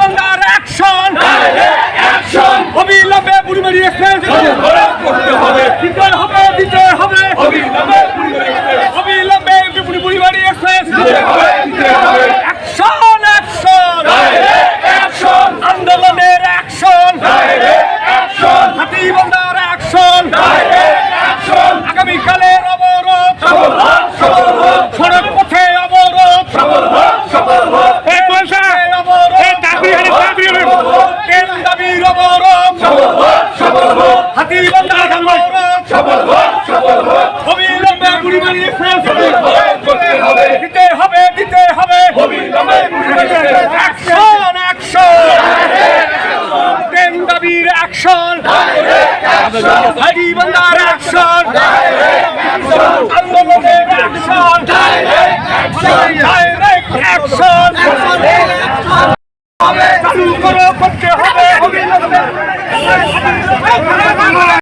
বান্দার অ্যাকশন অবিলম্বে বুড়িমারি এক্সপ্রেস দিতে হবে। দিতে হবে অবিলম্বে অবিলম্বে বুড়িমারি এক্সপ্রেস হাতিবান্দার অবরোধ অবিলম্বে বুড়িমারি এক্সপ্রেস দিতে হবে দিতে হবে। Action action. ট্রেন দাবির অ্যাকশন। হাতিবান্দার অ্যাকশন। আন্দোলনের অ্যাকশন। ডাইরেক্ট অ্যাকশন চালু করো করতে হবে